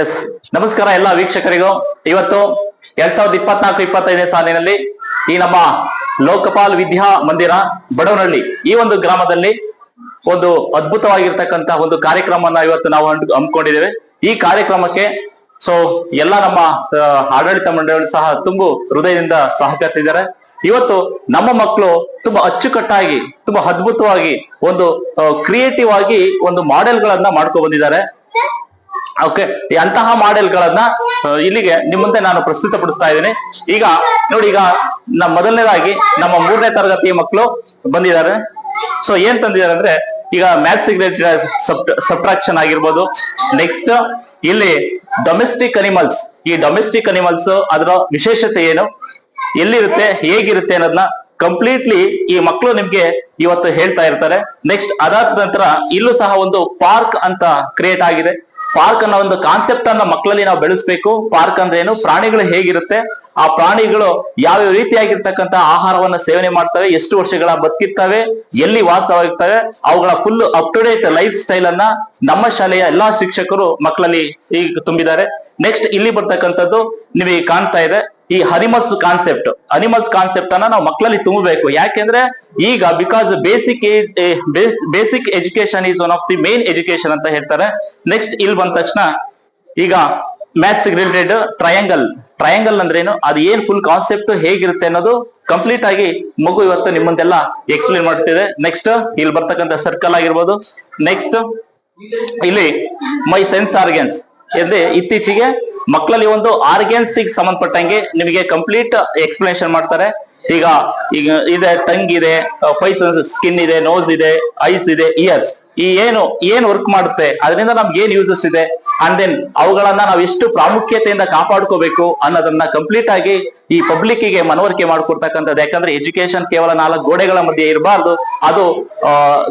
S ನಮಸ್ಕಾರ ಎಲ್ಲ ವೀಕ್ಷಕರಿಗೂ. ಇವತ್ತು ಎರಡ್ ಸಾವಿರದ ಇಪ್ಪತ್ನಾಲ್ಕು, ಇಪ್ಪತ್ತೈದನೇ ಸಾಲಿನಲ್ಲಿ ಈ ನಮ್ಮ ಲೋಕಪಾಲ್ ವಿದ್ಯಾ ಮಂದಿರ ಬಡವನಹಳ್ಳಿ ಈ ಒಂದು ಗ್ರಾಮದಲ್ಲಿ ಒಂದು ಅದ್ಭುತವಾಗಿರ್ತಕ್ಕಂತ ಒಂದು ಕಾರ್ಯಕ್ರಮನ ಇವತ್ತು ನಾವು ಹಮ್ಮಿಕೊಂಡಿದ್ದೇವೆ. ಈ ಕಾರ್ಯಕ್ರಮಕ್ಕೆ ಸೊ ಎಲ್ಲ ನಮ್ಮ ಆಡಳಿತ ಮಂಡಳಿ ಸಹ ತುಂಬು ಹೃದಯದಿಂದ ಸಹಕರಿಸಿದ್ದಾರೆ. ಇವತ್ತು ನಮ್ಮ ಮಕ್ಕಳು ತುಂಬಾ ಅಚ್ಚುಕಟ್ಟಾಗಿ, ತುಂಬಾ ಅದ್ಭುತವಾಗಿ ಒಂದು ಕ್ರಿಯೇಟಿವ್ ಆಗಿ ಒಂದು ಮಾಡೆಲ್ ಗಳನ್ನ ಮಾಡ್ಕೊ ಬಂದಿದ್ದಾರೆ. ಓಕೆ ಅಂತಹ ಮಾಡೆಲ್ ಗಳನ್ನ ಇಲ್ಲಿಗೆ ನಿಮ್ಮ ಮುಂದೆ ನಾನು ಪ್ರಸ್ತುತಪಡಿಸ್ತಾ ಇದ್ದೀನಿ. ಈಗ, ನೋಡಿ, ಈಗ ನಮ್ಮ ಮೊದಲನೇದಾಗಿ ನಮ್ಮ ಮೂರನೇ ತರಗತಿ ಮಕ್ಕಳು ಬಂದಿದ್ದಾರೆ. ಸೊ ಏನ್ ತಂದಿದ್ದಾರೆ ಅಂದ್ರೆ, ಈಗ ಮ್ಯಾಥ್ಸ್ ರಿಲೇಟೆಡ್ ಸಬ್ಟ್ರಾಕ್ಷನ್ ಆಗಿರ್ಬೋದು. ನೆಕ್ಸ್ಟ್ ಇಲ್ಲಿ ಡೊಮೆಸ್ಟಿಕ್ ಅನಿಮಲ್ಸ್. ಈ ಡೊಮೆಸ್ಟಿಕ್ ಅನಿಮಲ್ಸ್ ಅದರ ವಿಶೇಷತೆ ಏನು? ಎಲ್ಲಿರುತ್ತೆ, ಹೇಗಿರುತ್ತೆ ಅನ್ನೋದನ್ನ ಕಂಪ್ಲೀಟ್ಲಿ ಈ ಮಕ್ಕಳು ನಿಮ್ಗೆ ಇವತ್ತು ಹೇಳ್ತಾ ಇರ್ತಾರೆ. ನೆಕ್ಸ್ಟ್ ಅದಾದ ನಂತರ ಇಲ್ಲೂ ಸಹ ಒಂದು ಪಾರ್ಕ್ ಅಂತ ಕ್ರಿಯೇಟ್ ಆಗಿದೆ. ಪಾರ್ಕ್ ಅನ್ನೋ ಒಂದು ಕಾನ್ಸೆಪ್ಟ್ ಅನ್ನ ಮಕ್ಕಳಲ್ಲಿ ನಾವು ಬೆಳೆಸ್ಬೇಕು. ಪಾರ್ಕ್ ಅಂದ್ರೆ ಏನು? ಪ್ರಾಣಿಗಳು ಹೇಗಿರುತ್ತೆ? ಆ ಪ್ರಾಣಿಗಳು ಯಾವ ರೀತಿಯಾಗಿರ್ತಕ್ಕಂತ ಆಹಾರವನ್ನ ಸೇವನೆ ಮಾಡ್ತವೆ? ಎಷ್ಟು ವರ್ಷಗಳ ಬದುಕಿರ್ತವೆ? ಎಲ್ಲಿ ವಾಸವಾಗಿರ್ತವೆ? ಅವುಗಳ full up to date lifestyle ಅನ್ನ ನಮ್ಮ ಶಾಲೆಯ ಎಲ್ಲಾ ಶಿಕ್ಷಕರು ಮಕ್ಕಳಲ್ಲಿ ಈಗ ತುಂಬಿದ್ದಾರೆ. ನೆಕ್ಸ್ಟ್ ಇಲ್ಲಿ ಬರ್ತಕ್ಕಂಥದ್ದು ನಿಮಗೆ ಕಾಣ್ತಾ ಇದೆ. ಈ ಹನಿಮಲ್ಸ್ ಕಾನ್ಸೆಪ್ಟ್ ಅನಿಮಲ್ಸ್ ಕಾನ್ಸೆಪ್ಟ್ ಅನ್ನ ನಾವು ಮಕ್ಕಳಲ್ಲಿ ತುಂಬಬೇಕು. ಯಾಕೆಂದ್ರೆ ಈಗ because basic age basic education is one of the main education ಅಂತ ಹೇಳ್ತಾರೆ. ನೆಕ್ಸ್ಟ್ ಇಲ್ಲಿ ಬಂದ ತಕ್ಷಣ ಈಗ ಮ್ಯಾಥ್ಸ್ ರಿಲೇಟೆಡ್ ಟ್ರಯಾಂಗಲ್ ಟ್ರಯಾಂಗಲ್ ಅಂದ್ರೇನು? ಅದು ಏನ್ ಫುಲ್ ಕಾನ್ಸೆಪ್ಟ್ ಹೇಗಿರುತ್ತೆ ಅನ್ನೋದು ಕಂಪ್ಲೀಟ್ ಆಗಿ ಮಗು ಇವತ್ತು ನಿಮ್ಮಂತೆಲ್ಲ ಎಕ್ಸ್ಪ್ಲೇನ್ ಮಾಡ್ತಿದೆ. ನೆಕ್ಸ್ಟ್ ಇಲ್ಲಿ ಬರ್ತಕ್ಕಂಥ ಸರ್ಕಲ್ ಆಗಿರ್ಬೋದು. ನೆಕ್ಸ್ಟ್ ಇಲ್ಲಿ ಮೈ ಸೆನ್ಸ್ ಆರ್ಗನ್ಸ್ ಎಂದ್ರೆ ಇತ್ತೀಚೆಗೆ ಮಕ್ಕಳಲ್ಲಿ ಒಂದು ಆರ್ಗನ್ಸ್ ಸಂಬಂಧಪಟ್ಟಂಗೆ ನಿಮಗೆ ಕಂಪ್ಲೀಟ್ ಎಕ್ಸ್ಪ್ಲನೇಷನ್ ಮಾಡ್ತಾರೆ. ಈಗ ಈಗ, ಇದೆ ಟಂಗ್ ಇದೆ ಫೈವ್ ಸ್ಕಿನ್ ಇದೆ ನೋಸ್ ಇದೆ ಐಸ್ ಇದೆ ಇಯರ್ಸ್ ಈ ಏನು, ಏನ್ ವರ್ಕ್ ಮಾಡುತ್ತೆ, ಅದರಿಂದ ನಮ್ಗೆ ಏನ್ ಯೂಸಸ್ ಇದೆ ಅಂಡ್ ದೆನ್ ಅವುಗಳನ್ನ ನಾವು ಎಷ್ಟು ಪ್ರಾಮುಖ್ಯತೆಯಿಂದ ಕಾಪಾಡ್ಕೋಬೇಕು ಅನ್ನೋದನ್ನ ಕಂಪ್ಲೀಟ್ ಆಗಿ ಈ ಪಬ್ಲಿಕ್ಗೆ ಮನವರಿಕೆ ಮಾಡ್ಕೊಡ್ತಕ್ಕಂಥದ್ದು. ಯಾಕಂದ್ರೆ ಎಜುಕೇಶನ್ ಕೇವಲ ನಾಲ್ಕು ಗೋಡೆಗಳ ಮಧ್ಯೆ ಇರಬಾರ್ದು. ಅದು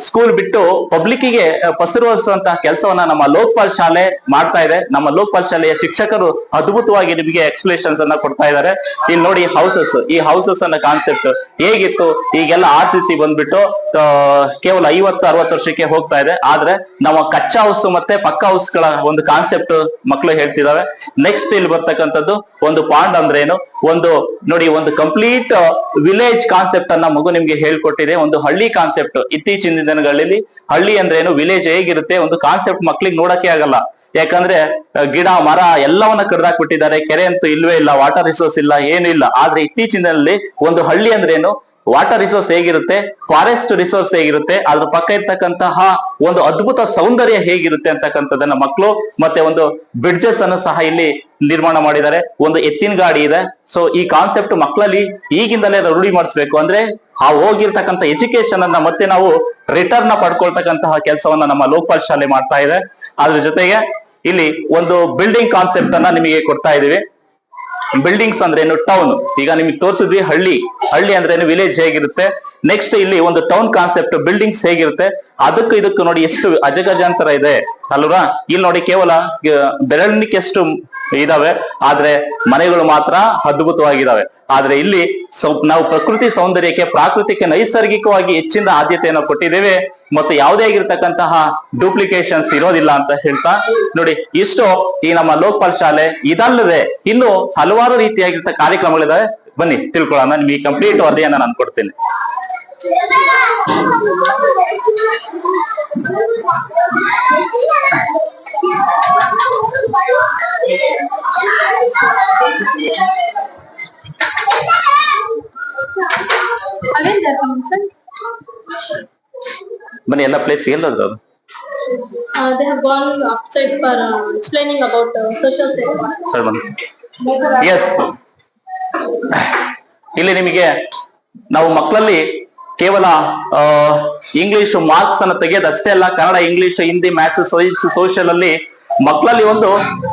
ಸ್ಕೂಲ್ ಬಿಟ್ಟು ಪಬ್ಲಿಕ್ಗೆ ಪಸರಿಸುವಂತಹ ಕೆಲಸವನ್ನ ನಮ್ಮ ಲೋಕಪಾಲ್ ಶಾಲೆ ಮಾಡ್ತಾ ಇದೆ. ನಮ್ಮ ಲೋಕಪಾಲ್ ಶಾಲೆಯ ಶಿಕ್ಷಕರು ಅದ್ಭುತವಾಗಿ ನಿಮಗೆ ಎಕ್ಸ್ಪ್ಲೇಷನ್ಸ್ ಅನ್ನ ಕೊಡ್ತಾ ಇದ್ದಾರೆ. ಇಲ್ಲಿ ನೋಡಿ ಹೌಸಸ್ ಈ ಹೌಸಸ್ ಅನ್ನ ಕಾನ್ಸೆಪ್ಟ್ ಹೇಗಿತ್ತು? ಈಗೆಲ್ಲ ಆರ್ ಸಿ ಸಿ ಬಂದ್ಬಿಟ್ಟು ಕೇವಲ ಐವತ್ತು, ಅರವತ್ತು ವರ್ಷಕ್ಕೆ ಹೋಗ್ತಾ ಇದೆ. ಆದ್ರೆ ನಮ್ಮ ಕಚ್ಚಾ ಹೌಸ್ ಮತ್ತೆ ಪಕ್ಕ ಹೌಸ್ಗಳ ಒಂದು ಕಾನ್ಸೆಪ್ಟ್ ಮಕ್ಕಳು ಹೇಳ್ತಿದಾವೆ. ನೆಕ್ಸ್ಟ್ ಇಲ್ಲಿ ಬರ್ತಕ್ಕಂಥದ್ದು ಒಂದು ಪಾಂಡ್ ಅಂದ್ರೆ ಏನು? ಒಂದು ನೋಡಿ, ಒಂದು ಕಂಪ್ಲೀಟ್ ವಿಲೇಜ್ ಕಾನ್ಸೆಪ್ಟ್ ಅನ್ನ ಮಗು ನಿಮ್ಗೆ ಹೇಳ್ಕೊಟ್ಟಿದೆ. ಒಂದು ಹಳ್ಳಿ ಕಾನ್ಸೆಪ್ಟ್ ಇತ್ತೀಚಿನ ದಿನಗಳಲ್ಲಿ ಹಳ್ಳಿ ಅಂದ್ರೆ ಏನು? ವಿಲೇಜ್ ಹೇಗಿರುತ್ತೆ? ಒಂದು ಕಾನ್ಸೆಪ್ಟ್ ಮಕ್ಳಿಗೆ ನೋಡಕ್ಕೆ ಆಗಲ್ಲ. ಯಾಕಂದ್ರೆ ಗಿಡ, ಮರ ಎಲ್ಲವನ್ನ ಕಡ್ದಾಕ್ಬಿಟ್ಟಿದ್ದಾರೆ. ಕೆರೆ ಅಂತೂ ಇಲ್ವೇ ಇಲ್ಲ ವಾಟರ್ ರಿಸೋರ್ಸ್ ಇಲ್ಲ, ಏನು ಇಲ್ಲ. ಆದ್ರೆ ಇತ್ತೀಚಿನಲ್ಲಿ ಒಂದು ಹಳ್ಳಿ ಅಂದ್ರೆ ಏನು? ವಾಟರ್ ರಿಸೋರ್ಸ್ ಹೇಗಿರುತ್ತೆ? ಫಾರೆಸ್ಟ್ ರಿಸೋರ್ಸ್ ಹೇಗಿರುತ್ತೆ? ಅದ್ರ ಪಕ್ಕ ಇರ್ತಕ್ಕಂತಹ ಒಂದು ಅದ್ಭುತ ಸೌಂದರ್ಯ ಹೇಗಿರುತ್ತೆ ಅಂತಕ್ಕಂಥದ್ದನ್ನ ಮಕ್ಕಳು ಮತ್ತೆ ಒಂದು ಬ್ರಿಡ್ಜಸ್ ಅನ್ನು ಸಹ ಇಲ್ಲಿ ನಿರ್ಮಾಣ ಮಾಡಿದ್ದಾರೆ. ಒಂದು ಎತ್ತಿನ ಗಾಡಿ ಇದೆ. ಸೊ ಈ ಕಾನ್ಸೆಪ್ಟ್ ಮಕ್ಕಳಲ್ಲಿ ಈಗಿಂದಲೇ ರೂಢಿ ಮಾಡಿಸ್ಬೇಕು ಅಂದ್ರೆ ಆ ಹೋಗಿರ್ತಕ್ಕಂಥ ಎಜುಕೇಶನ್ ಅನ್ನ ಮತ್ತೆ ನಾವು ರಿಟರ್ನ್ ಪಡ್ಕೊಳ್ತಕ್ಕಂತಹ ಕೆಲಸವನ್ನ ನಮ್ಮ ಲೋಕಪಾಲ್ ಶಾಲೆ ಮಾಡ್ತಾ ಇದೆ. ಅದ್ರ ಜೊತೆಗೆ ಇಲ್ಲಿ ಒಂದು ಬಿಲ್ಡಿಂಗ್ ಕಾನ್ಸೆಪ್ಟ್ ಅನ್ನ ನಿಮಗೆ ಕೊಡ್ತಾ ಇದೀವಿ ಬಿಲ್ಡಿಂಗ್ಸ್ ಅಂದ್ರೆ ಏನು? ಟೌನ್ ಈಗ ನಿಮ್ಗೆ ತೋರಿಸಿದ್ವಿ ಹಳ್ಳಿ. ಹಳ್ಳಿ ಅಂದ್ರೆ ಏನು? ವಿಲೇಜ್ ಹೇಗಿರುತ್ತೆ? ನೆಕ್ಸ್ಟ್ ಇಲ್ಲಿ ಒಂದು ಟೌನ್ ಕಾನ್ಸೆಪ್ಟ್ ಬಿಲ್ಡಿಂಗ್ಸ್ ಹೇಗಿರುತ್ತೆ? ಅದಕ್ಕೂ ಇದಕ್ಕೂ ನೋಡಿ ಎಷ್ಟು ಅಜಗಜಾಂತರ ಇದೆ. ಅಲ್ವಾ ಇಲ್ಲಿ ನೋಡಿ ಕೇವಲ ಬೆರಳಿಕೆಷ್ಟು ಇದಾವೆ. ಆದ್ರೆ ಮನೆಗಳು ಮಾತ್ರ ಅದ್ಭುತವಾಗಿದ್ದಾವೆ ಆದ್ರೆ ಇಲ್ಲಿ ನಾವು ಪ್ರಕೃತಿ ಸೌಂದರ್ಯಕ್ಕೆ, ಪ್ರಾಕೃತಿಕ ನೈಸರ್ಗಿಕವಾಗಿ ಹೆಚ್ಚಿನ ಆದ್ಯತೆಯನ್ನು ಕೊಟ್ಟಿದ್ದೇವೆ. ಮತ್ತು ಯಾವುದೇ ಆಗಿರ್ತಕ್ಕಂತಹ ಡೂಪ್ಲಿಕೇಶನ್ಸ್ ಇರೋದಿಲ್ಲ ಅಂತ ಹೇಳ್ತಾ ನೋಡಿ, ಇಷ್ಟು ಈ ನಮ್ಮ ಲೋಕಪಾಲ್ ಶಾಲೆ ಇದಲ್ಲದೆ ಇನ್ನು ಹಲವಾರು ರೀತಿಯಾಗಿರ್ತ ಕಾರ್ಯಕ್ರಮಗಳಿದಾವೆ. ಬನ್ನಿ, ತಿಳ್ಕೊಳ್ಳೋಣ. ನಿಮಗೆ ಕಂಪ್ಲೀಟ್ ವರದಿಯನ್ನ ನಾನು ಕೊಡ್ತೀನಿ. ಬನ್ನಿ ಎಲ್ಲ ಪ್ಲೇಸ್ ಎಲ್ಲದು ಅದು Uh, they have gone outside for uh, explaining about uh, social sector. ಸರಿ ಬನ್ನಿ. ಎಸ್ ಇಲ್ಲಿ ನಿಮಗೆ ನಾವು ಮಕ್ಕಳಲ್ಲಿ ಕೇವಲ ಇಂಗ್ಲಿಷ್ ಮಾರ್ಕ್ಸ್ ಅನ್ನು ತೆಗೆಯೋದು ಅಷ್ಟೇ ಅಲ್ಲ Kannada English Hindi maths science social ಅಲ್ಲಿ ಮಕ್ಕಳಲ್ಲಿ ಒಂದು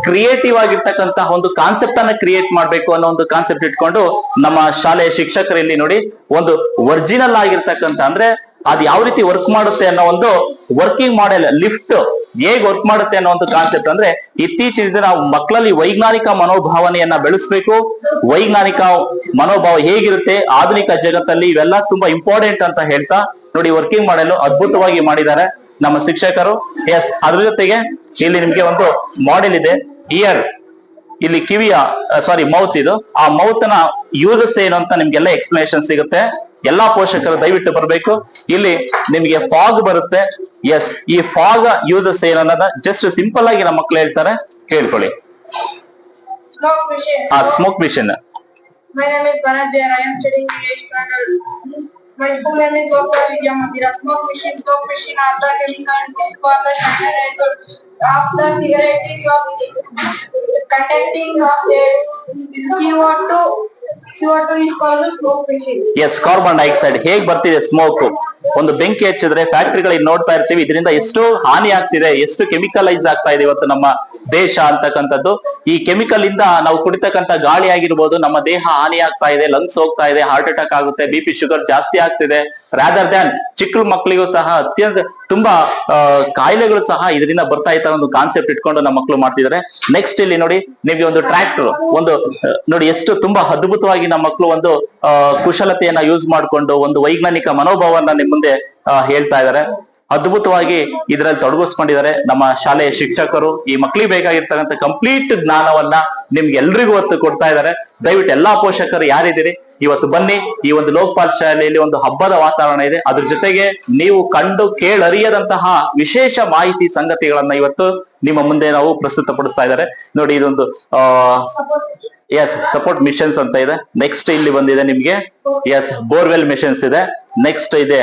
ಕ್ರಿಯೇಟಿವ್ ಆಗಿರ್ತಕ್ಕಂತಹ ಒಂದು ಕಾನ್ಸೆಪ್ಟ್ ಅನ್ನ ಕ್ರಿಯೇಟ್ ಮಾಡಬೇಕು ಅನ್ನೋ ಒಂದು ಕಾನ್ಸೆಪ್ಟ್ ಇಟ್ಕೊಂಡು ನಮ್ಮ ಶಾಲೆಯ ಶಿಕ್ಷಕರಲ್ಲಿ ನೋಡಿ ಒಂದು ಒರಿಜಿನಲ್ ಆಗಿರ್ತಕ್ಕಂಥ ಅಂದ್ರೆ ಅದ್ ಯಾವ ರೀತಿ ವರ್ಕ್ ಮಾಡುತ್ತೆ ಅನ್ನೋ ಒಂದು ವರ್ಕಿಂಗ್ ಮಾಡೆಲ್ ಲಿಫ್ಟ್ ಹೇಗ್ ವರ್ಕ್ ಮಾಡುತ್ತೆ ಅನ್ನೋ ಒಂದು ಕಾನ್ಸೆಪ್ಟ್ ಅಂದ್ರೆ ಇತ್ತೀಚಿನ ನಾವು ಮಕ್ಕಳಲ್ಲಿ ವೈಜ್ಞಾನಿಕ ಮನೋಭಾವನೆಯನ್ನ ಬೆಳೆಸ್ಬೇಕು. ವೈಜ್ಞಾನಿಕ ಮನೋಭಾವ ಹೇಗಿರುತ್ತೆ, ಆಧುನಿಕ ಜಗತ್ತಲ್ಲಿ ಇವೆಲ್ಲ ತುಂಬಾ ಇಂಪಾರ್ಟೆಂಟ್ ಅಂತ ಹೇಳ್ತಾ ನೋಡಿ ವರ್ಕಿಂಗ್ ಮಾಡೆಲ್ ಅದ್ಭುತವಾಗಿ ಮಾಡಿದ್ದಾರೆ ನಮ್ಮ ಶಿಕ್ಷಕರು. ಎಸ್ ಅದ್ರ ಜೊತೆಗೆ ಇಲ್ಲಿ ನಿಮ್ಗೆ ಒಂದು ಮಾಡೆಲ್ ಇದೆ ಇಯರ್ ಇಲ್ಲಿ ಕಿವಿಯ ಸಾರಿ ಮೌತ್ ಇದು. ಆ ಮೌತ್ನ ಯೂಸಸ್ ಏನು ಅಂತ ನಿಮ್ಗೆಲ್ಲ ಎಕ್ಸ್ಪ್ಲನೇಷನ್ ಸಿಗುತ್ತೆ. ಎಲ್ಲಾ ಪೋಷಕರು ದಯವಿಟ್ಟು ಬರಬೇಕು. ಇಲ್ಲಿ ನಿಮ್ಗೆ ಫಾಗ್ ಬರುತ್ತೆ. ಎಸ್ ಈ ಫಾಗ್ ಯೂಸಸ್ ಏನು ಅನ್ನೋದ ಜಸ್ಟ್ ಸಿಂಪಲ್ ಆಗಿ ನಮ್ಮ ಮಕ್ಳು ಹೇಳ್ತಾರೆ. ಕೇಳ್ಕೊಳ್ಳಿ. ಆ smoke machine My name is Bharat. I am studying in standard. My school name is Gopal Vidya Mandira. Smoke machine, smoke machine are the chemical used for the sanitizer of the cigarette of the contacting of gas. CO2, CO2 is called the smoke machine. Yes carbon dioxide ಹೇಗ್ ಬರ್ತಿದೆ smoke ಒಂದು ಬೆಂಕಿ ಹಚ್ಚಿದ್ರೆ ಫ್ಯಾಕ್ಟ್ರಿಗಳಿಗೆ ನೋಡ್ತಾ ಇರ್ತೀವಿ. ಇದರಿಂದ ಎಷ್ಟು ಹಾನಿ ಆಗ್ತಿದೆ, ಎಷ್ಟು ಕೆಮಿಕಲೈಸ್ ಆಗ್ತಾ ಇದೆ ಇವತ್ತು ನಮ್ಮ ದೇಶ ಅಂತಕ್ಕಂಥದ್ದು. ಈ ಕೆಮಿಕಲ್ ಇಂದ ನಾವು ಕುಡಿತಕ್ಕಂತ ಗಾಳಿ ಆಗಿರ್ಬೋದು, ನಮ್ಮ ದೇಹ ಹಾನಿ ಆಗ್ತಾ ಇದೆ ಲಂಗ್ಸ್ ಹೋಗ್ತಾ ಇದೆ ಹಾರ್ಟ್ ಅಟ್ಯಾಕ್ ಆಗುತ್ತೆ ಬಿ ಪಿ ಶುಗರ್ ಜಾಸ್ತಿ ಆಗ್ತಿದೆ. ರಾದರ್ ದ್ಯಾನ್ ಚಿಕ್ಕ ಮಕ್ಕಳಿಗೂ ಸಹ ಅತ್ಯಂತ ತುಂಬಾ ಕಾಯಿಲೆಗಳು ಸಹ ಇದರಿಂದ ಬರ್ತಾ ಇತ್ತ ಒಂದು ಕಾನ್ಸೆಪ್ಟ್ ಇಟ್ಕೊಂಡು ನಮ್ಮ ಮಕ್ಕಳು ಮಾಡ್ತಿದ್ದಾರೆ. ನೆಕ್ಸ್ಟ್ ಇಲ್ಲಿ ನೋಡಿ ನಿಮ್ಗೆ ಒಂದು ಟ್ರ್ಯಾಕ್ಟರ್ ಒಂದು ನೋಡಿ ಎಷ್ಟು ತುಂಬಾ ಅದ್ಭುತವಾಗಿ ನಮ್ಮ ಮಕ್ಕಳು ಒಂದು ಕುಶಲತೆಯನ್ನ ಯೂಸ್ ಮಾಡ್ಕೊಂಡು ಒಂದು ವೈಜ್ಞಾನಿಕ ಮನೋಭಾವನ ನಿಮ್ ಮುಂದೆ ಹೇಳ್ತಾ ಇದ್ದಾರೆ. ಅದ್ಭುತವಾಗಿ ಇದರಲ್ಲಿ ತೊಡಗಿಸ್ಕೊಂಡಿದ್ದಾರೆ ನಮ್ಮ ಶಾಲೆಯ ಶಿಕ್ಷಕರು. ಈ ಮಕ್ಕಳಿಗೆ ಬೇಕಾಗಿರ್ತಕ್ಕಂಥ ಕಂಪ್ಲೀಟ್ ಜ್ಞಾನವನ್ನ ನಿಮ್ಗೆ ಎಲ್ರಿಗೂ ಹೊತ್ತು ಕೊಡ್ತಾ ಇದ್ದಾರೆ. ದಯವಿಟ್ಟು ಎಲ್ಲಾ ಪೋಷಕರು ಯಾರಿದ್ದೀರಿ? ಇವತ್ತು ಬನ್ನಿ, ಈ ಒಂದು ಲೋಕಪಾಲ್ ಶಾಲೆಯಲ್ಲಿ ಒಂದು ಹಬ್ಬದ ವಾತಾವರಣ ಇದೆ. ಅದ್ರ ಜೊತೆಗೆ ನೀವು ಕಂಡು ಕೇಳರಿಯದಂತಹ ವಿಶೇಷ ಮಾಹಿತಿ ಸಂಗತಿಗಳನ್ನ ಇವತ್ತು ನಿಮ್ಮ ಮುಂದೆ ನಾವು ಪ್ರಸ್ತುತಪಡಿಸ್ತಾ ಇದ್ದಾರೆ. ನೋಡಿ, ಇದೊಂದು, ಆ ಎಸ್ ಸಪೋರ್ಟ್ ಮಿಷನ್ಸ್ ಅಂತ ಇದೆ. ನೆಕ್ಸ್ಟ್ ಇಲ್ಲಿ ಬಂದಿದೆ ನಿಮ್ಗೆ. ಎಸ್ ಬೋರ್ವೆಲ್ ಮಿಷನ್ಸ್ ಇದೆ. ನೆಕ್ಸ್ಟ್ ಇದೆ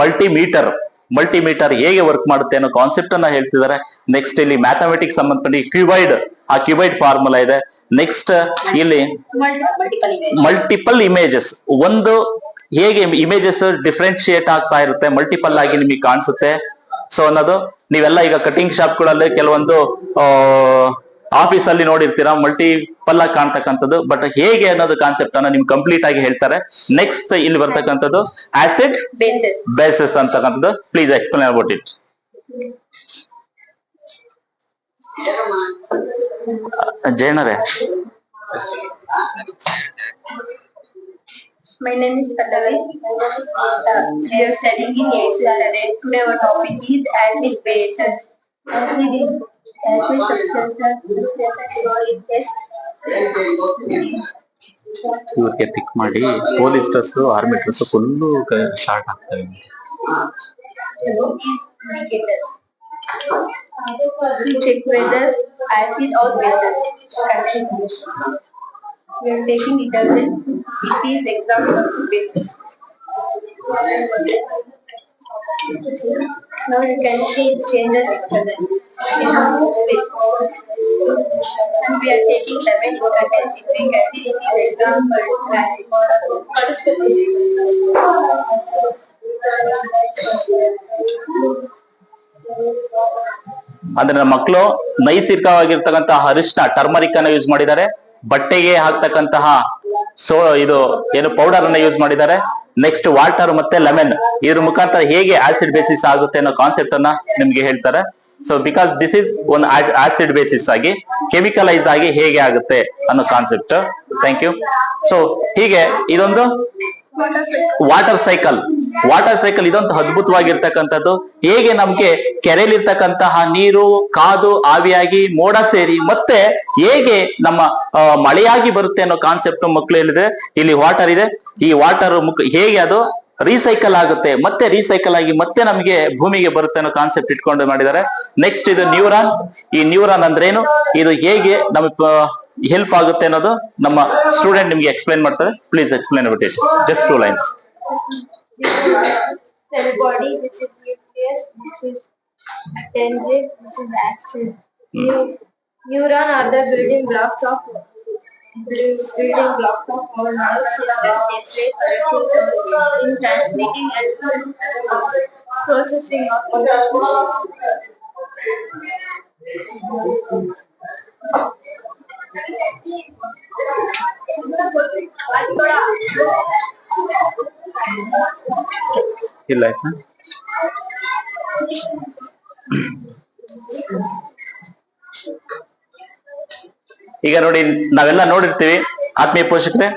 ಮಲ್ಟಿಮೀಟರ್ ಮಲ್ಟಿಮೀಟರ್ ಹೇಗೆ ವರ್ಕ್ ಮಾಡುತ್ತೆ ಅನ್ನೋ ಕಾನ್ಸೆಪ್ಟ್ ಅನ್ನ ಹೇಳ್ತಿದ್ದಾರೆ ನೆಕ್ಸ್ಟ್ ಇಲ್ಲಿ ಮ್ಯಾಥಮೆಟಿಕ್ಸ್ ಸಂಬಂಧಪಟ್ಟ ಕ್ಯೂಬೈಡ್ ಆ ಕ್ಯೂಬೈಡ್ ಫಾರ್ಮುಲಾ ಇದೆ. ನೆಕ್ಸ್ಟ್ ಇಲ್ಲಿ ಮಲ್ಟಿಪಲ್ ಇಮೇಜಸ್ ಒಂದು ಹೇಗೆ ಇಮೇಜಸ್ ಡಿಫ್ರೆನ್ಶಿಯೇಟ್ ಆಗ್ತಾ ಇರುತ್ತೆ ಮಲ್ಟಿಪಲ್ ಆಗಿ ನಿಮಗೆ ಕಾಣಿಸುತ್ತೆ. ಸೊ ಅನ್ನೋದು ನೀವೆಲ್ಲ ಈಗ ಕಟಿಂಗ್ ಶಾಪ್ಗಳಲ್ಲಿ ಕೆಲವೊಂದು ಆಫೀಸ್ ಅಲ್ಲಿ ನೋಡಿರ್ತೀರಾ ಮಲ್ಟಿಪಲ್ ಆಗಿ ಕಾಣ್ತಕ್ಕಂಥದ್ದು ಬಟ್ ಹೇಗೆ ಅನ್ನೋದು ಕಾನ್ಸೆಪ್ಟ್ ಅನ್ನ ನಿಮ್ಗೆ ಕಂಪ್ಲೀಟ್ ಆಗಿ ಹೇಳ್ತಾರೆ ನೆಕ್ಸ್ಟ್ ಇಲ್ಲಿ ಬರ್ತಕ್ಕಂಥದ್ದು ಆಸಿಡ್ ಬೇಸಸ್ ಅಂತಕ್ಕಂಥದ್ದು ಪ್ಲೀಸ್ ಎಕ್ಸ್ಪ್ಲೇನ್ ಅಬೌಟ್ ಇಟ್ ಜೈನರೇ My name is Pallavi. Uh, we are studying in ACE study. Today our topic is acid bases. Acid acid substances solid test. ಇವ್ರಿಗೆ ಪಿಕ್ ಮಾಡಿ police dress army dress full short ಆಗ್ತವೆ is indicators. To check whether acid or bases contain. We are taking detergent. It is example of bases. Now you can see it changes Contains citric acid. in this example acid. ಅಂದ್ರೆ ನಮ್ಮ ಮಕ್ಕಳು ನೈಸರ್ಗಿಕವಾಗಿರ್ತಕ್ಕಂತಹ ಅರಿಶಿನ turmeric ಅನ್ನ use ಮಾಡಿದ್ದಾರೆ ಬಟ್ಟೆಗೆ ಹಾಕ್ತಕ್ಕಂತಹ so ಇದು ಏನು powder ಅನ್ನ ಯೂಸ್ ಮಾಡಿದ್ದಾರೆ ನೆಕ್ಸ್ಟ್ ವಾಟರ್ ಮತ್ತೆ ಲೆಮನ್ ಇದ್ರ ಮುಖಾಂತರ ಹೇಗೆ ಆಸಿಡ್ ಬೇಸಿಸ್ ಆಗುತ್ತೆ ಅನ್ನೋ ಕಾನ್ಸೆಪ್ಟ್ ಅನ್ನ ನಿಮ್ಗೆ ಹೇಳ್ತಾರೆ ಸೊ ಬಿಕಾಸ್ ದಿಸ್ ಇಸ್ ಒಂದು ಆಸಿಡ್ ಬೇಸಿಸ್ ಆಗಿ ಕೆಮಿಕಲೈಸ್ ಆಗಿ ಹೇಗೆ ಆಗುತ್ತೆ ಅನ್ನೋ ಕಾನ್ಸೆಪ್ಟ್ ಥ್ಯಾಂಕ್ ಯು ಸೊ ಹೀಗೆ ಇದೊಂದು ವಾಟರ್ ಸೈಕಲ್ ವಾಟರ್ ಸೈಕಲ್ ಇದೊಂದು ಅದ್ಭುತವಾಗಿರ್ತಕ್ಕಂಥದ್ದು. ಹೇಗೆ ನಮ್ಗೆ ಕೆರೆಯಲ್ಲಿರ್ತಕ್ಕಂತಹ ನೀರು, ಕಾದು, ಆವಿಯಾಗಿ ಮೋಡ ಸೇರಿ ಮತ್ತೆ ಹೇಗೆ ನಮ್ಮ ಮಳೆಯಾಗಿ ಬರುತ್ತೆ ಅನ್ನೋ ಕಾನ್ಸೆಪ್ಟ್ ಮಕ್ಕಳು ಹೇಳಿದ್ರೆ, ಇಲ್ಲಿ ವಾಟರ್ ಇದೆ. ಈ ವಾಟರ್ ಹೇಗೆ ಅದು? ರೀಸೈಕಲ್ ಆಗುತ್ತೆ ಮತ್ತೆ ರೀಸೈಕಲ್ ಆಗಿ ಮತ್ತೆ ನಮಗೆ ಭೂಮಿಗೆ ಬರುತ್ತೆ ಅನ್ನೋ ಕಾನ್ಸೆಪ್ಟ್ ಇಟ್ಕೊಂಡು ಮಾಡಿದ್ದಾರೆ. ನೆಕ್ಸ್ಟ್ ಇದು ನ್ಯೂರಾನ್ ಈ ನ್ಯೂರಾನ್ ಅಂದ್ರೇನು? ಇದು ಹೇಗೆ ನಮಗೆ ಹೆಲ್ಪ್ ಆಗುತ್ತೆ ಅನ್ನೋದು ನಮ್ಮ ಸ್ಟೂಡೆಂಟ್ ನಿಮ್ಗೆ ಎಕ್ಸ್ಪ್ಲೈನ್ ಮಾಡ್ತಾರೆ. Please explain about it just two lines neuron are the building blocks of is dendrite, This building block of our nerve system is very helpful in transmitting and processing of our Hill life, huh? ಈಗ ನೋಡಿ ನಾವೆಲ್ಲ ನೋಡಿರ್ತೀವಿ, ಆತ್ಮೀಯ ಪೋಷಕರೇ,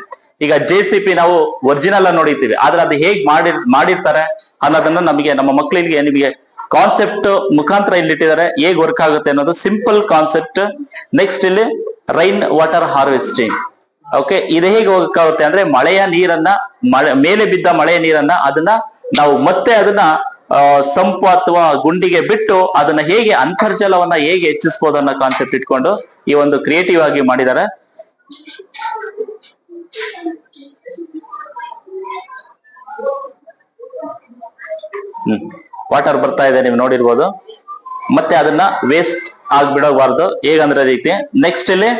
ಈಗ J C P ನಾವು original ನೋಡಿರ್ತೀವಿ. ಆದ್ರೆ ಅದು ಹೇಗ್ ಮಾಡಿ ಮಾಡಿರ್ತಾರೆ ಅನ್ನೋದನ್ನ ನಮಗೆ ನಮ್ಮ ಮಕ್ಕಳಿಗೆ ನಿಮಗೆ ಕಾನ್ಸೆಪ್ಟ್ ಮುಖಾಂತರ ಇಲ್ಲಿ ಇಟ್ಟಿದ್ದಾರೆ. ಹೇಗ್ ವರ್ಕ್ ಆಗುತ್ತೆ ಅನ್ನೋದು ಸಿಂಪಲ್ ಕಾನ್ಸೆಪ್ಟ್ ನೆಕ್ಸ್ಟ್ ಇಲ್ಲಿ ರೈನ್ ವಾಟರ್ ಹಾರ್ವೆಸ್ಟಿಂಗ್ ಓಕೆ ಇದು ಹೇಗೆ ವರ್ಕ್ ಆಗುತ್ತೆ ಅಂದ್ರೆ ಮಳೆಯ ನೀರನ್ನ, ಮಳೆ, ಮೇಲೆ ಬಿದ್ದ ಮಳೆಯ ನೀರನ್ನ ಅದನ್ನ ನಾವು ಮತ್ತೆ ಅದನ್ನ ಸಂಪು ಅಥವಾ ಗುಂಡಿಗೆ ಬಿಟ್ಟು ಅದನ್ನ ಹೇಗೆ ಅಂತರ್ಜಲವನ್ನ ಹೇಗೆ ಹೆಚ್ಚಿಸಬಹುದು ಅನ್ನೋ ಕಾನ್ಸೆಪ್ಟ್ ಇಟ್ಕೊಂಡು ಈ ಒಂದು ಕ್ರಿಯೇಟಿವ್ ಆಗಿ ಮಾಡಿದ್ದಾರೆ ಹ್ಮ್. ವಾಟರ್ ಬರ್ತಾ ಇದೆ ನೀವು ನೋಡಿರ್ಬೋದು. ಮತ್ತೆ ಅದನ್ನ ವೇಸ್ಟ್ ಆಗ್ಬಿಡಬಾರ್ದು. ಹೇಗಂದ್ರೆ ರೀತಿ ನೆಕ್ಸ್ಟ್ ಇಲ್ಲಿ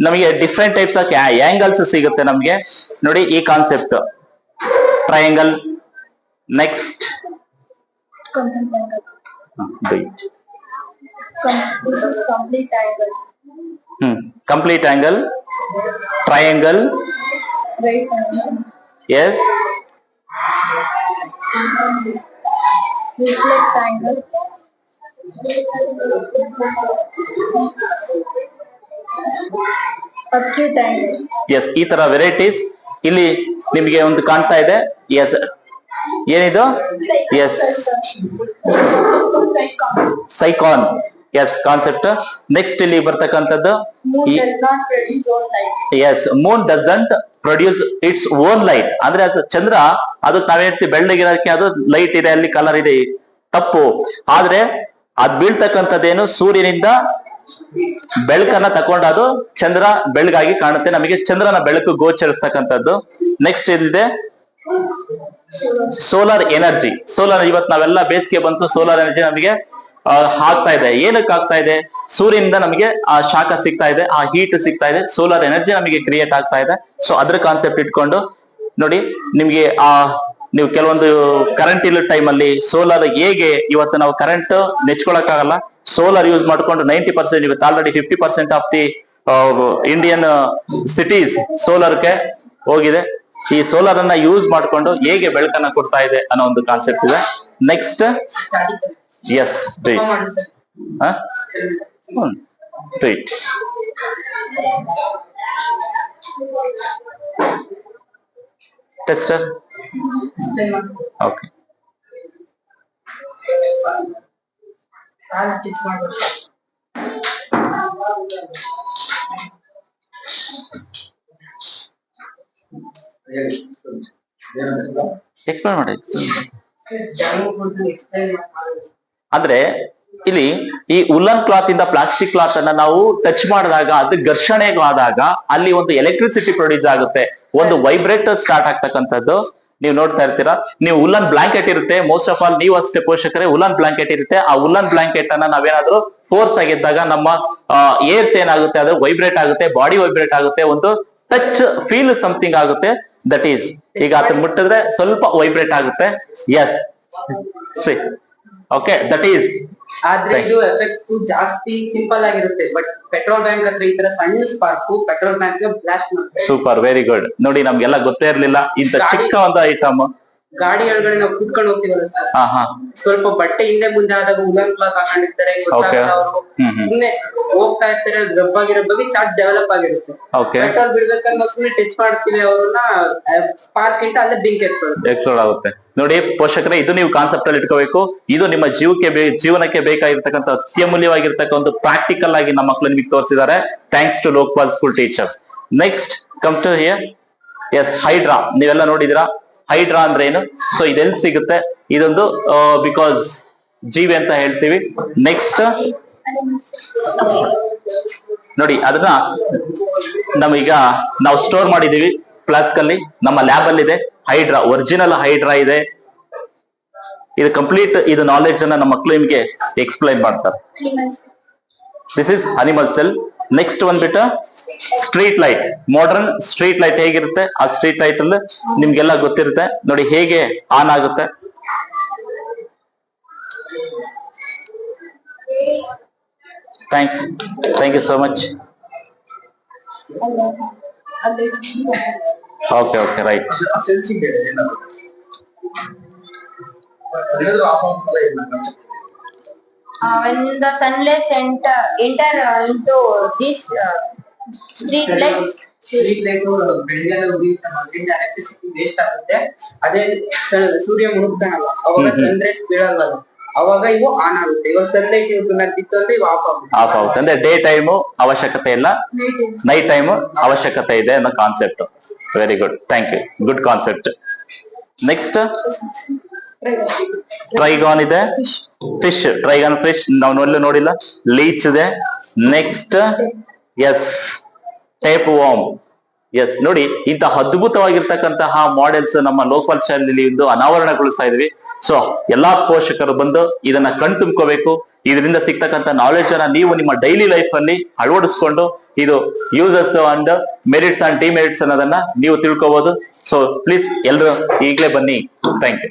ನಮಗೆ ಡಿಫ್ರೆಂಟ್ ಟೈಪ್ಸ್ ಆಫ್ ಆಂಗಲ್ಸ್ ಸಿಗುತ್ತೆ ನಮಗೆ. ನೋಡಿ ಈ concept triangle next This is complete angle. Hmm. Complete angle. Triangle. Right angle. Yes. Reflect angle. Acute angle. Yes ಈ ತರ ವೆರೈಟೀಸ್ ಇಲ್ಲಿ ನಿಮಗೆ ಒಂದು ಕಾಣ್ತಾ ಇದೆ ಎಸ್ ಏನಿದು ಎಸ್ ಸೈಕಾನ್ ಎಸ್ ಕಾನ್ಸೆಪ್ಟ್ ನೆಕ್ಸ್ಟ್ ಇಲ್ಲಿ ಬರ್ತಕ್ಕಂಥದ್ದು. Yes moon doesn't produce its own light ಅಂದ್ರೆ ಅದು ಚಂದ್ರ ಅದು ನಾವೇಳ್ತೀವಿ ಬೆಳ್ಳಗಿರೋದಕ್ಕೆ ಅದು ಲೈಟ್ ಇದೆ ಅಲ್ಲಿ ಕಲರ್ ಇದೆ. ತಪ್ಪು. ಆದ್ರೆ ಅದ್ ಬೀಳ್ತಕ್ಕಂಥದ್ದೇನು? ಸೂರ್ಯನಿಂದ ಬೆಳಕನ್ನ ತಕೊಂಡು ಅದು ಚಂದ್ರ ಬೆಳಗಾಗಿ ಕಾಣುತ್ತೆ. ನಮಗೆ ಚಂದ್ರನ ಬೆಳಕು ಗೋಚರಿಸ್ತಕ್ಕಂಥದ್ದು. ನೆಕ್ಸ್ಟ್ ಇದಿದೆ ಸೋಲಾರ್ ಎನರ್ಜಿ ಸೋಲಾರ್ ಇವತ್ತು ನಾವೆಲ್ಲ ಬೇಸಿಗೆ ಬಂತು ಸೋಲಾರ್ ಎನರ್ಜಿ ನಮಗೆ ಆಗ್ತಾ ಇದೆ. ಏನಕ್ಕೆ ಆಗ್ತಾ ಇದೆ? ಸೂರ್ಯನಿಂದ ನಮಗೆ ಆ ಶಾಖ ಸಿಗ್ತಾ ಇದೆ, ಆ ಹೀಟ್ ಸಿಗ್ತಾ ಇದೆ ಸೋಲಾರ್ ಎನರ್ಜಿ ನಮಗೆ ಕ್ರಿಯೇಟ್ ಆಗ್ತಾ ಇದೆ. ಸೊ ಅದ್ರ ಕಾನ್ಸೆಪ್ಟ್ ಇಟ್ಕೊಂಡು ನೋಡಿ, ನಿಮ್ಗೆ ಆ, ನೀವು ಕೆಲವೊಂದು ಕರೆಂಟ್ ಇಲ್ಲ ಟೈಮ್ ಅಲ್ಲಿ ಸೋಲಾರ್ ಹೇಗೆ ಇವತ್ತು ನಾವು ಕರೆಂಟ್ ನೆಚ್ಕೊಳಕ್ಕಾಗಲ್ಲ. ಸೋಲಾರ್ ಯೂಸ್ ಮಾಡ್ಕೊಂಡು ನೈಂಟಿ ಪರ್ಸೆಂಟ್ ಇವತ್ತು already fifty percent of the Indian cities ಸೋಲಾರ್ಗೆ ಹೋಗಿದೆ. ಈ ಸೋಲಾರ್ ಅನ್ನ ಯೂಸ್ ಮಾಡ್ಕೊಂಡು ಹೇಗೆ ಬೆಳಕನ್ನ ಕೊಡ್ತಾ ಇದೆ ಅನ್ನೋ ಒಂದು ಕಾನ್ಸೆಪ್ಟ್ ಇದೆ. Next yes right right tester okay explain ಮಾಡಿ ಅಂದ್ರೆ ಇಲ್ಲಿ ಈ ಉಲ್ಲನ್ ಕ್ಲಾತ್ ಇಂದ ಪ್ಲಾಸ್ಟಿಕ್ ಕ್ಲಾತ್ ಅನ್ನ ನಾವು ಟಚ್ ಮಾಡಿದಾಗ ಅದು ಘರ್ಷಣೆಗಳಾದಾಗ ಅಲ್ಲಿ ಒಂದು ಎಲೆಕ್ಟ್ರಿಸಿಟಿ ಪ್ರೊಡ್ಯೂಸ್ ಆಗುತ್ತೆ. ಒಂದು ವೈಬ್ರೇಟರ್ ಸ್ಟಾರ್ಟ್ ಆಗ್ತಕ್ಕಂಥದ್ದು. ನೀವು ನೋಡ್ತಾ ಇರ್ತೀರಾ? ನೀವು ಉಲ್ಲನ್ ಬ್ಲಾಂಕೆಟ್ ಇರುತ್ತೆ. ಮೋಸ್ಟ್ ಆಫ್ ಆಲ್ ನೀವು ಅಷ್ಟೇ ಪೋಷಕರೇ ಉಲ್ಲನ್ ಬ್ಲಾಂಕೆಟ್ ಇರುತ್ತೆ. ಆ ಉಲ್ಲನ್ ಬ್ಲಾಂಕೆಟ್ ಅನ್ನ ನಾವೇನಾದ್ರೂ ಫೋರ್ಸ್ ಆಗಿದ್ದಾಗ ನಮ್ಮ ಏರ್ಸ್ ಏನಾಗುತ್ತೆ? ಅದು ವೈಬ್ರೇಟ್ ಆಗುತ್ತೆ ಬಾಡಿ ವೈಬ್ರೇಟ್ ಆಗುತ್ತೆ. ಒಂದು ಟಚ್ ಫೀಲ್ ಸಮಥಿಂಗ್ ಆಗುತ್ತೆ. ದಟ್ ಈಸ್ ಈಗ ಅದನ್ನ ಮುಟ್ಟಿದ್ರೆ ಸ್ವಲ್ಪ ವೈಬ್ರೇಟ್ ಆಗುತ್ತೆ. Yes see okay that is ಆದ್ರೆ ಇದು ಎಫೆಕ್ಟ್ ಜಾಸ್ತಿ ಸಿಂಪಲ್ ಆಗಿರುತ್ತೆ ಬಟ್ ಪೆಟ್ರೋಲ್ ಬ್ಯಾಂಕ್ ಅಂದ್ರೆ ಈ ತರ ಸಣ್ಣ spark petrol bank blast super very good ನೋಡಿ ನಮ್ಗೆಲ್ಲ ಗೊತ್ತೇ ಇರ್ಲಿಲ್ಲ. ಇಂತ ಚಿಕ್ಕ ಒಂದು ಐಟಮ್ ಗಾಡಿ ಒಳಗಡೆ ನಾವು ಕುತ್ಕೊಂಡು ಹೋಗ್ತೀವಲ್ಲ ಸರ್ ಹಾ ಹಾ. ಸ್ವಲ್ಪ ಬಟ್ಟೆ ಹಿಂದೆ ಮುಂದೆ ಆದಾಗ ಉಲನ್ ಕ್ಲಾತ್ ಹಾಕೊಂಡಿರ್ತಾರೆ ಗೊತ್ತಾಗಲ್ಲ ಅವರು. ಸುಮ್ನೆ ಹೋಗ್ತಾ ಇರ್ತಾರೆ ರಬ್ ಆಗಿರೋ ಬಗ್ಗೆ ಚಾರ್ಜ್ ಡೆವಲಪ್ ಆಗಿರುತ್ತೆ. ಪೆಟ್ರೋಲ್ ಬಿಡ್ಬೇಕಾದ್ರೆ ನಾವು ಸುಮ್ನೆ ಟಚ್ ಮಾಡ್ತೀವಿ ಅವ್ರನ್ನ ಸ್ಪಾರ್ಕ್ ಇಂಟ ಅಲ್ಲೇ ಬೆಂಕಿ ಎತ್ಕೊಳ್ಳುತ್ತೆ ಆಗುತ್ತೆ. ನೋಡಿ ಪೋಷಕರೇ ಇದು ನೀವು ಕಾನ್ಸೆಪ್ಟ್ ಅಲ್ಲಿ ಇಟ್ಕೋಬೇಕು. ಇದು ನಿಮ್ಮ ಜೀವಕ್ಕೆ ಜೀವನಕ್ಕೆ ಬೇಕಾಗಿರ್ತಕ್ಕಂಥ ಅತ್ಯಮೂಲ್ಯವಾಗಿರ್ತಕ್ಕಂಥ ಪ್ರಾಕ್ಟಿಕಲ್ ಆಗಿ ನಮ್ಮ ಮಕ್ಕಳು ನಿಮಗೆ ತೋರಿಸಿದ್ದಾರೆ. Thanks to Lokpal school teachers next come to here is hydra ನೀವೆಲ್ಲ ನೋಡಿದಿರಾ ಹೈಡ್ರಾ ಅಂದ್ರೆ ಏನು? ಸೊ ಇದೆಲ್ಲಿ ಸಿಗುತ್ತೆ? ಇದೊಂದು ಬಿಕಾಸ್ ಜೀವಿ ಅಂತ ಹೇಳ್ತೀವಿ. ನೆಕ್ಸ್ಟ್ ನೋಡಿ, ಅದನ್ನ ನಮೀಗ ನಾವು ಸ್ಟೋರ್ ಮಾಡಿದೀವಿ ಫ್ಲಾಸ್ಕ್ ಅಲ್ಲಿ, ನಮ್ಮ ಲ್ಯಾಬ್ ಅಲ್ಲಿ ಇದೆ ಹೈಡ್ರಾ ಒರಿಜಿನಲ್ ಹೈಡ್ರಾ ಇದೆ. ಇದು ಕಂಪ್ಲೀಟ್ ಇದು ನಾಲೆಡ್ಜ್ ಅನ್ನ ನಮ್ಮ ಮಕ್ಕಳು ನಿಮ್ಗೆ ಎಕ್ಸ್ಪ್ಲೈನ್ ಮಾಡ್ತಾರೆ. This is animal cell next ಬಂದ್ಬಿಟ್ಟು street light modern street light ಹೇಗಿರುತ್ತೆ? ಆ ಸ್ಟ್ರೀಟ್ ಲೈಟ್ ಅಲ್ಲಿ ನಿಮ್ಗೆಲ್ಲ ಗೊತ್ತಿರುತ್ತೆ. ನೋಡಿ ಹೇಗೆ ಆನ್ ಆಗುತ್ತೆ? Thanks thank you so much okay okay right Uh, when the enter enter, enter uh, into this uh, street lights, street light ಬೆಳಗ್ಗೆ ಉರಿಯುತ್ತೆ ಅದರಿಂದ ಎಲೆಕ್ಟ್ರಿಸಿಟಿ ವೇಸ್ಟ್ ಆಗುತ್ತೆ. ಅದೇ ಸೂರ್ಯ ಮುಳುಗ್ತಾನಲ್ಲ ಅವಾಗ. ಸನ್ ರೈಸ್ ಬೀಳಲ್ಲ ಅವಾಗ ಇವು ಆನ್ ಆಗುತ್ತೆ. ಇವಾಗ ಸನ್ಲೈಟ್ ಇವ್ರ ಮೇಲೆ ಬಿತ್ತು ಅಂದ್ರೆ ಇವು ಆಫ್ ಆಗುತ್ತೆ. ಆಫ್ ಆಗುತ್ತೆ. ಅಂದ್ರೆ ಡೇ ಟೈಮ್ ಅವಶ್ಯಕತೆ ಇಲ್ಲ ನೈಟ್ ಟೈಮ್ ಅವಶ್ಯಕತೆ ಇದೆ ಅನ್ನೋ concept very good thank you good concept next trigon ಇದೆ. ಫಿಶ್ ಟ್ರೈಗಾನ್ ಫಿಶ್ ನಾವು ಎಲ್ಲೂ ನೋಡಿಲ್ಲ. ಲೀಚ್ ಇದೆ. Next is tapeworm S ನೋಡಿ ಇಂತಹ ಅದ್ಭುತವಾಗಿರ್ತಕ್ಕಂತಹ ಮಾಡೆಲ್ಸ್ ನಮ್ಮ ಲೋಕಲ್ ಶಾಲೆಯಲ್ಲಿ ಇಂದು ಅನಾವರಣಗೊಳಿಸ್ತಾ ಇದೀವಿ ಸೊ ಎಲ್ಲಾ ಪೋಷಕರು ಬಂದು ಇದನ್ನ ಕಣ್ ತುಂಬ್ಕೋಬೇಕು. ಇದರಿಂದ ಸಿಗ್ತಕ್ಕಂಥ ನಾಲೆಡ್ಜ್ ಅನ್ನ ನೀವು ನಿಮ್ಮ ಡೈಲಿ ಲೈಫ್ ಅಲ್ಲಿ ಅಳವಡಿಸ್ಕೊಂಡು ಇದು users and merits and demerits ಅನ್ನೋದನ್ನ ನೀವು ತಿಳ್ಕೋಬಹುದು ಸೊ ಪ್ಲೀಸ್ ಎಲ್ಲರೂ ಈಗಲೇ ಬನ್ನಿ. Thank you